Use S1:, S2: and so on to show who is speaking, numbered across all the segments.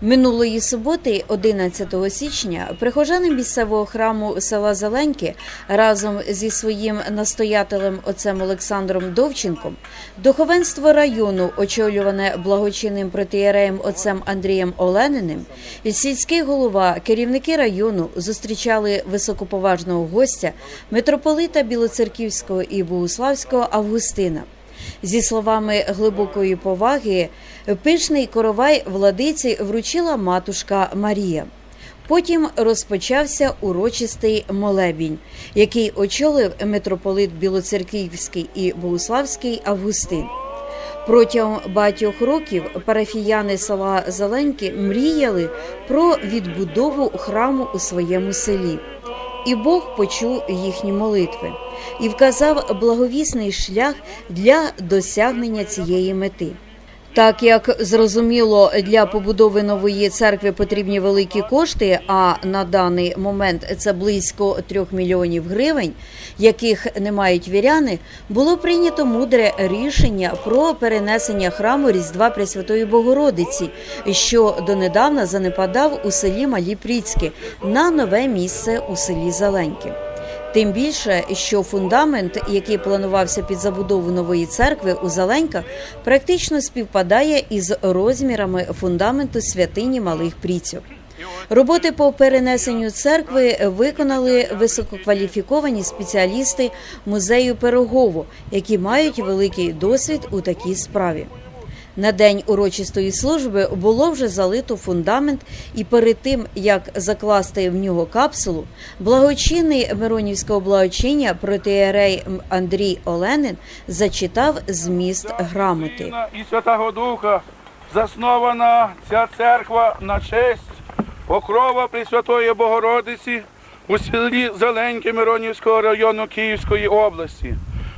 S1: Минулої суботи, 11 січня, прихожани місцевого храму села Зеленьки разом зі своїм настоятелем отцем Олександром Довченком, духовенство району, очолюване благочинним протиєреєм отцем Андрієм Олениним, сільський голова, керівники району зустрічали високоповажного гостя митрополита Білоцерківського і Богуславського Августина. Зі словами глибокої поваги, пишний коровай владиці вручила матушка Марія. Потім розпочався урочистий молебінь, який очолив митрополит Білоцерківський і Богуславський Августин. Протягом багатьох років парафіяни села Зеленьки мріяли про відбудову храму у своєму селі. І Бог почув їхні молитви і вказав благовісний шлях для досягнення цієї мети. Так як зрозуміло, для побудови нової церкви потрібні великі кошти, а на даний момент це близько трьох мільйонів гривень, яких не мають віряни, було прийнято мудре рішення про перенесення храму Різдва Пресвятої Богородиці, що донедавна занепадав у селі Малі Пріцьки на нове місце у селі Зеленьки. Тим більше, що фундамент, який планувався під забудову нової церкви у Зеленьках, практично співпадає із розмірами фундаменту святині малих пріцьок. Роботи по перенесенню церкви виконали висококваліфіковані спеціалісти музею Пирогово, які мають великий досвід у такій справі. На день урочистої служби було вже залито фундамент, і перед тим як закласти в нього капсулу, благочинний Миронівського благочиння протиєрей Андрій Оленин зачитав зміст грамоти.
S2: І Святого Духа заснована ця церква на честь покрова Пресвятої Богородиці у селі Зеленьке Миронівського району Київської області,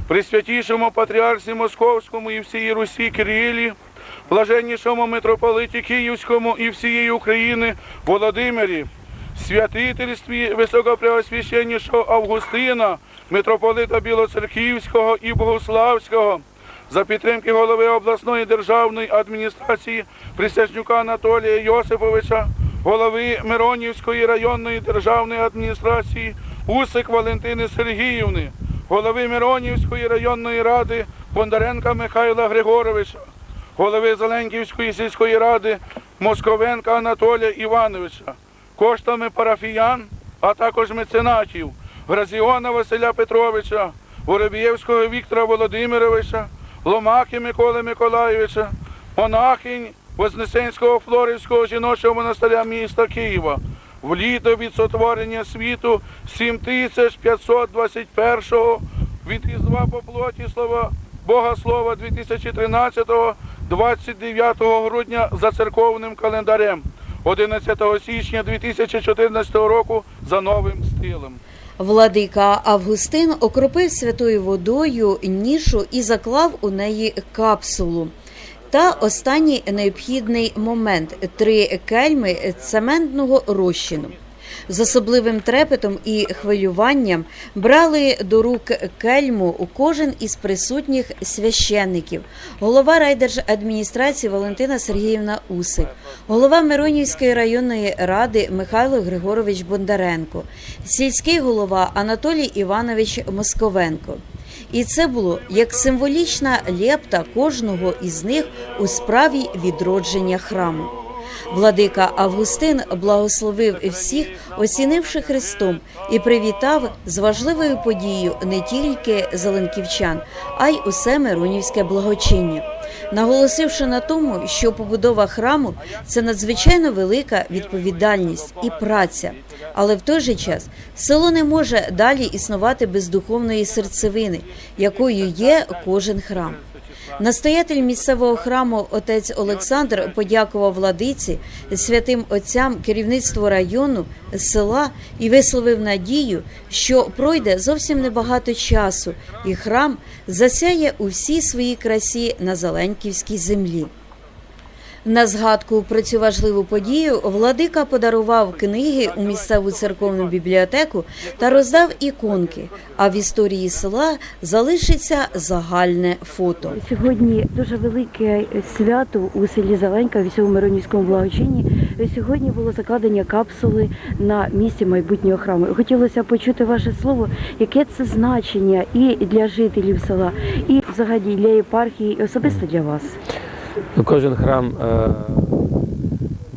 S2: Пресвятішому патріарсі Московському і всієї Русі Кирилі, блаженнішому митрополиті Київському і всієї України Володимирі, святительстві високопреосвященнішого Августина, митрополита Білоцерківського і Богославського, за підтримки голови обласної державної адміністрації Присяжнюка Анатолія Йосиповича, голови Миронівської районної державної адміністрації Усик Валентини Сергіївни, голови Миронівської районної ради Бондаренка Михайла Григоровича, голови Зеленківської сільської ради Московенка Анатолія Івановича, коштами парафіян, а також меценатів Гразіона Василя Петровича, Воробієвського Віктора Володимировича, Ломахи Миколи Миколайовича, монахинь Вознесенського Флорівського жіночого монастиря міста Києва. В літо від сотворення світу 7521 від плоті слова Бога Слова 2013 29 грудня за церковним календарем, 11 січня 2014 року за новим стилем.
S1: Владика Августин окропив святою водою нішу і заклав у неї капсулу. Та останній необхідний момент три кельми цементного розчину. З особливим трепетом і хвилюванням брали до рук кельму у кожен із присутніх священників, голова райдержадміністрації Валентина Сергіївна Усик, голова Миронівської районної ради Михайло Григорович Бондаренко, сільський голова Анатолій Іванович Московенко. І це було як символічна лепта кожного із них у справі відродження храму. Владика Августин благословив всіх, оцінивши Христом, і привітав з важливою подією не тільки зеленківчан, а й усе Миронівське благочиння, наголосивши на тому, що побудова храму це надзвичайно велика відповідальність і праця. Але в той же час село не може далі існувати без духовної серцевини, якою є кожен храм. Настоятель місцевого храму отець Олександр подякував владиці, святим отцям, керівництву району, села і висловив надію, що пройде зовсім небагато часу, і храм засяє у всій своїй красі на Зеленківській землі. На згадку про цю важливу подію владика подарував книги у місцеву церковну бібліотеку та роздав іконки. А в історії села залишиться загальне фото.
S3: Сьогодні дуже велике свято у селі Зеленька в Вісьово Миронівському благочинні Сьогодні було закладення капсули на місці майбутнього храму. Хотілося почути ваше слово, яке це значення і для жителів села, і взагалі для єпархії, і особисто для вас.
S4: Ну, кожен храм е,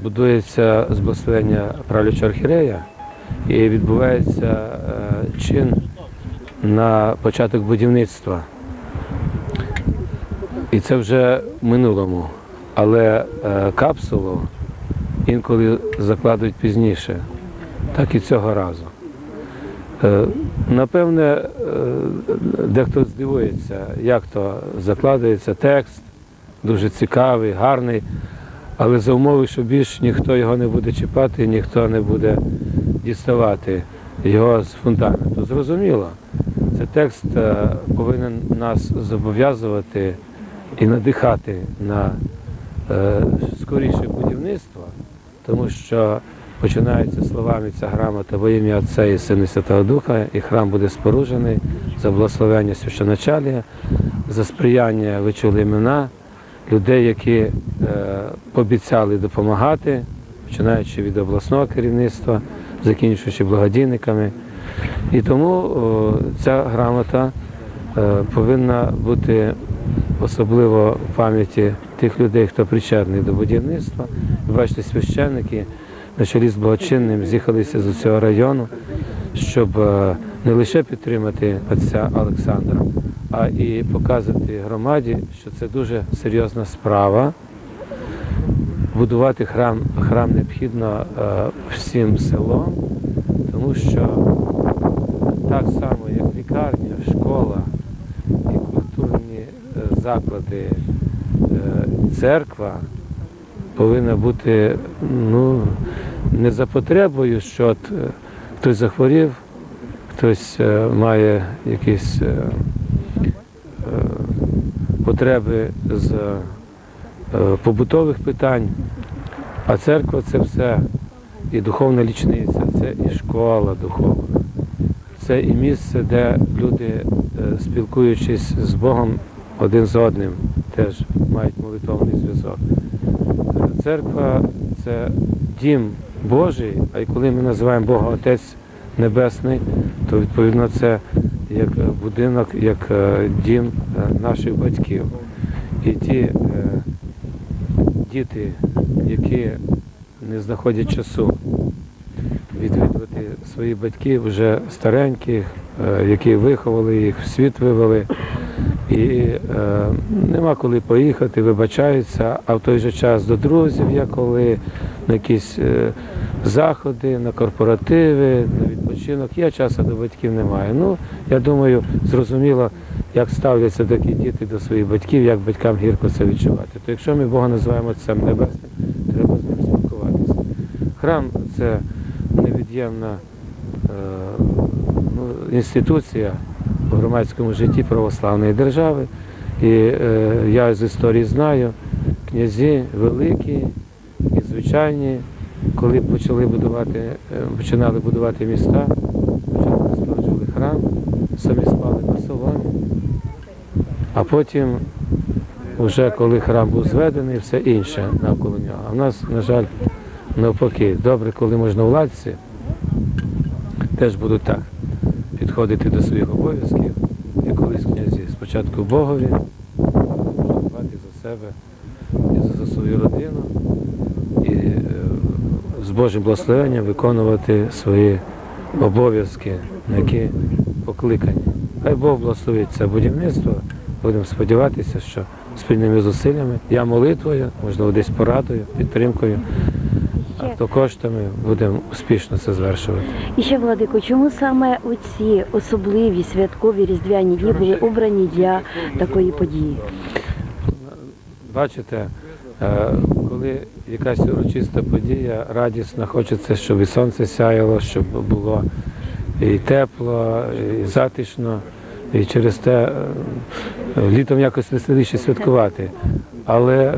S4: будується з благословення правлячого архірея і відбувається е, чин на початок будівництва. І це вже в минулому. Але е, капсулу інколи закладують пізніше, так і цього разу. Напевне, дехто здивується, як то закладається текст, дуже цікавий, гарний, але за умови, що більш ніхто його не буде чіпати, ніхто не буде діставати його з фундаменту. Зрозуміло, цей текст е, повинен нас зобов'язувати і надихати на е, скоріше будівництво, тому що починається словами ця грамота во ім'я Отця і Сина Святого Духа, і храм буде споружений за благословення священачалія, за сприяння ви чули імена людей, які е, пообіцяли допомагати, починаючи від обласного керівництва, закінчуючи благодійниками. І тому ця грамота е, повинна бути особливо в пам'яті тих людей, хто причетний до будівництва. Бачите, священники на чолі з благочинним з'їхалися з усього району, щоб е, не лише підтримати отця Олександра, а і показати громаді, що це дуже серйозна справа. Будувати храм, храм необхідно е, всім селом, тому що так само, як лікарня, школа і культурні е, заклади, е, церква повинна бути ну, не за потребою, що хтось захворів, хтось має якісь потреби з е, побутових питань, а церква це все і духовна лічниця, це і школа духовна, це і місце, де люди, е, спілкуючись з Богом один з одним, теж мають молитовний зв'язок. Церква це дім Божий, а й коли ми називаємо Бога Отець Небесний, то відповідно це як е, будинок, як е, дім е, наших батьків. І ті діти, які не знаходять часу відвідувати своїх батьків вже стареньких, які виховали їх, в світ вивели. І нема коли поїхати, вибачаються, а в той же час до друзів є коли на якісь заходи, на корпоративи, відпочинок. Є часу, до батьків немає. Ну, я думаю, зрозуміло, як ставляться такі діти до своїх батьків, як батькам гірко це відчувати. То якщо ми Бога називаємо Отцем Небесним, треба з ним спілкуватися. Храм це невід'ємна е, ну, інституція в громадському житті православної держави. І е, я з історії знаю, князі великі і звичайні, коли почали будувати, е, починали будувати міста, спочатку споруджували храм, самі спали на соломі, а потім, вже коли храм був зведений, все інше навколо нього. А в нас, на жаль, навпаки, добре, коли можна владці, теж будуть так. Підходити до своїх обов'язків, і колись князі спочатку Богові, за себе і за, свою родину, з Божим благословенням виконувати свої обов'язки, на які покликані. Хай Бог благословить це будівництво. Будемо сподіватися, що спільними зусиллями, я молитвою, можливо, десь порадою, підтримкою, а то коштами будемо успішно це звершувати.
S3: І ще, Владико, чому саме оці особливі святкові різдвяні дні були обрані для такої події?
S4: Бачите, е, коли якась урочиста подія, радісна, хочеться, щоб і сонце сяяло, щоб було і тепло, і затишно, і через те е, літом якось веселіше святкувати. Але е,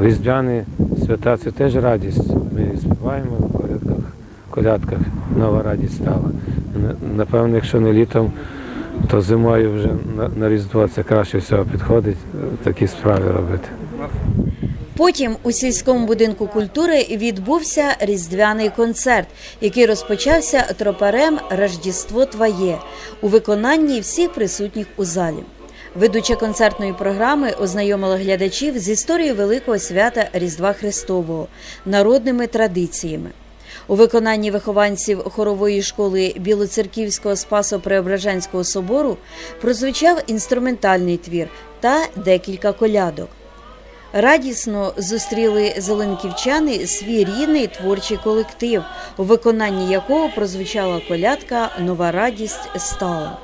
S4: різдвяні свята це теж радість. Ми співаємо в колядках, в колядках нова радість стала. Напевно, якщо не літом, то зимою вже на, на Різдво це краще всього підходить, е, такі справи робити.
S1: Потім у сільському будинку культури відбувся різдвяний концерт, який розпочався тропарем Рождество Твоє у виконанні всіх присутніх у залі. Ведуча концертної програми ознайомила глядачів з історією великого свята Різдва Христового, народними традиціями. У виконанні вихованців хорової школи Білоцерківського Спасо-Преображенського собору прозвучав інструментальний твір та декілька колядок. Радісно зустріли зеленківчани свій рідний творчий колектив, у виконанні якого прозвучала колядка Нова радість стала.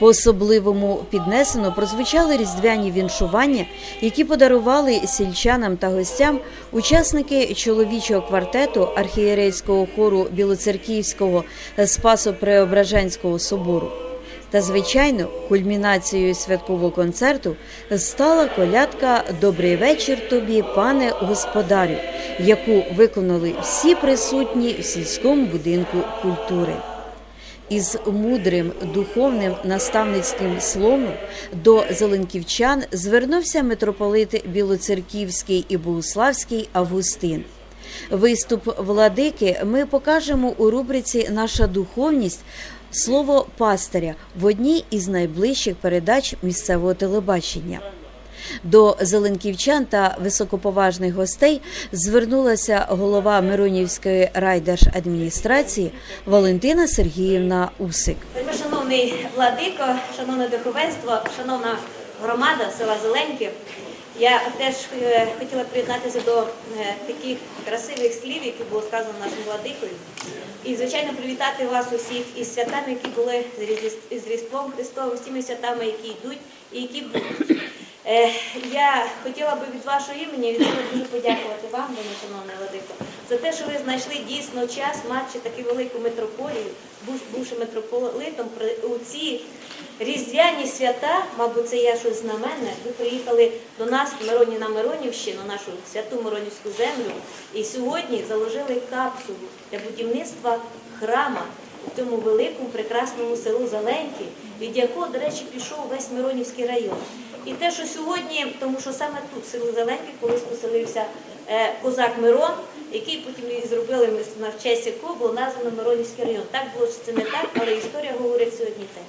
S1: По особливому піднесено прозвучали різдвяні віншування, які подарували сільчанам та гостям учасники чоловічого квартету архієрейського хору Білоцерківського Спасо-Преображенського собору. Та, звичайно, кульмінацією святкового концерту стала колядка Добрий вечір тобі, пане господарю, яку виконали всі присутні в сільському будинку культури. Із мудрим духовним наставницьким словом до зеленківчан звернувся митрополит Білоцерківський і Богуславський Августин. Виступ владики ми покажемо у рубриці Наша духовність слово пастиря в одній із найближчих передач місцевого телебачення. До зеленківчан та високоповажних гостей звернулася голова Миронівської райдержадміністрації Валентина Сергіївна Усик.
S5: Шановний владико, шановне духовенство, шановна громада села Зеленки, я теж е, хотіла приєднатися до е, таких красивих слів, які було сказано нашим владикою. І, звичайно, привітати вас усіх із святами, які були з Різдвом Христовим, з тими святами, які йдуть і які будуть. Е, Я хотіла би від вашого імені від дуже подякувати вам, шановний Владико, за те, що ви знайшли дійсно час, маючи таку велику митрополію, бувши митрополитом, у ці різдвяні свята, мабуть, це є щось знаменне. Ви приїхали до нас Мироні на Миронівщину, нашу святу Миронівську землю, і сьогодні заложили капсулу для будівництва храма у цьому великому прекрасному селу Зеленки, від якого, до речі, пішов весь Миронівський район. І те, що сьогодні, тому що саме тут, в селі Зеленки, колись поселився козак Мирон, який потім зробили в честь якого було названо Миронівський район. Так було чи це не так, але історія говорить сьогодні те.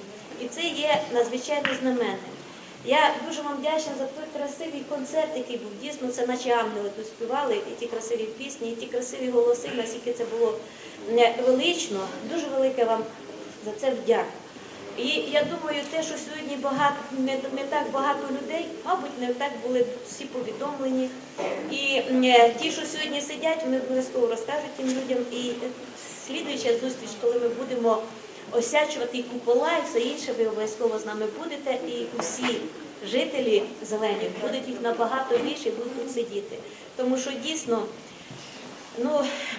S5: І це є надзвичайно знаменним. Я дуже вам вдячна за той красивий концерт, який був. Дійсно, це наче ангели тут співали, і ті красиві пісні, і ті красиві голоси, наскільки це було е, велично. Дуже велике вам за це вдяка. І я думаю, те, що сьогодні багато не, не так багато людей, мабуть, не так були всі повідомлені. І е, ті, що сьогодні сидять, вони обов'язково розкажуть тим людям. І е, слідуюча зустріч, коли ми будемо осячувати купола, і все інше, ви обов'язково з нами будете. І усі жителі зелені будуть їх набагато більше будуть тут сидіти. Тому що дійсно. Ну,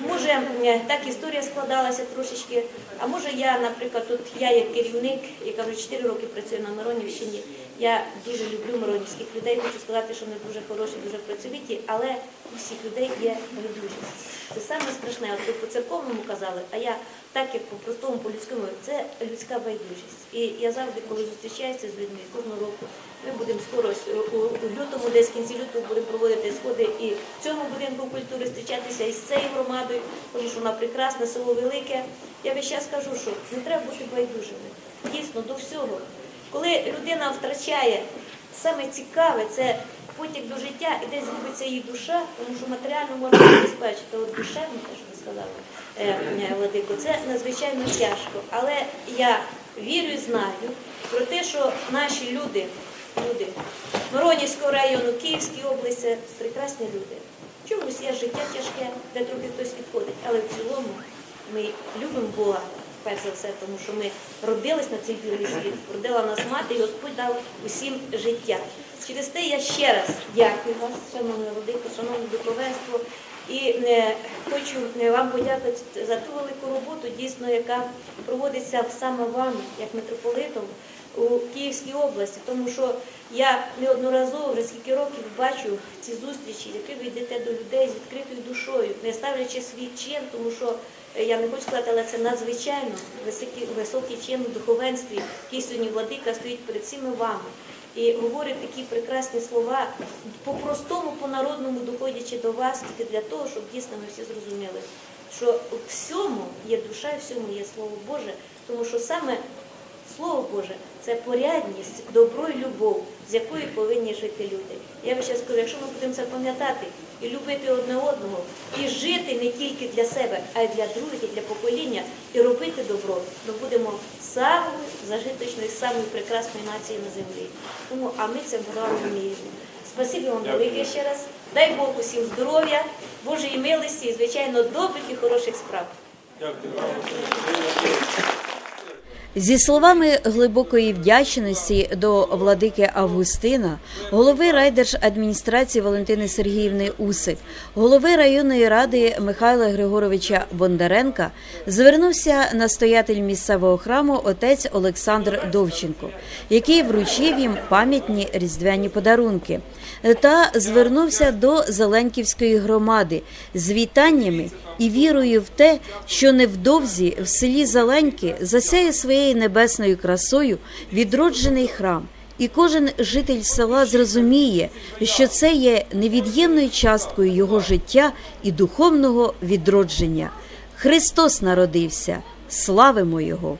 S5: може, е, так історія складалася трошечки. А може я, наприклад, тут я як керівник, яка вже 4 роки працюю на Миронівщині, я дуже люблю миронівських людей. Хочу сказати, що вони дуже хороші, дуже працьовиті, але у всіх людей є байдужість. Це саме страшне, от ви по церковному казали, а я так як по простому, по людському, це людська байдужість. І я завжди, коли зустрічаюся з людьми кожного року, ми будемо скоро у, у лютому, десь в кінці лютого будемо проводити сходи і в цьому будинку культури зустрічатися із цією громадою, тому що вона прекрасна, село велике. Я весь час кажу, що не треба бути байдужими. Дійсно, до всього. Коли людина втрачає саме цікаве, це потяг до життя і десь губиться її душа, тому що матеріально можна забезпечити, от душевно, те, що ви сказали, е, е, Владико, це надзвичайно тяжко. Але я вірю і знаю про те, що наші люди, люди Миронівського району, Київської області, прекрасні люди. Чомусь є життя тяжке, де трохи хтось відходить, але в цілому ми любимо Бога, перш за все, тому що ми родились на цій білий світ, родила нас мати, і Господь дав усім життя. Через те я ще раз дякую вас, шановне Владико, шановне духовенство, і е, хочу е, вам подякувати за ту велику роботу, дійсно, яка проводиться саме вами, як митрополитом у Київській області, тому що я неодноразово вже скільки років бачу ці зустрічі, які ви йдете до людей з відкритою душою, не ставлячи свій чин, тому що е, я не хочу сказати, але це надзвичайно високий, високий чин у духовенстві, який сьогодні владика стоїть перед всіми вами. і говорить такі прекрасні слова, по-простому, по-народному доходячи до вас, тільки для того, щоб дійсно ми всі зрозуміли, що всьому є душа, в всьому є Слово Боже, тому що саме Слово Боже це порядність, добро і любов, з якої повинні жити люди. Я вам ще скажу, якщо ми будемо це пам'ятати і любити одне одного, і жити не тільки для себе, а й для других, і для покоління, і робити добро, ми будемо самою зажиточною, самою прекрасною нацією на землі. Тому а ми це вміємо. Спасибі вам велике ще раз. Дай Бог усім здоров'я, Божої милості і, звичайно, добрих і хороших справ.
S1: Зі словами глибокої вдячності до владики Августина, голови райдержадміністрації Валентини Сергіївни Усик, голови районної ради Михайла Григоровича Бондаренка, звернувся настоятель місцевого храму отець Олександр Довченко, який вручив їм пам'ятні різдвяні подарунки, та звернувся до Зеленківської громади з вітаннями і вірою в те, що невдовзі в селі Зеленьки засяє своєю небесною красою відроджений храм, і кожен житель села зрозуміє, що це є невід'ємною часткою його життя і духовного відродження. Христос народився, славимо Його!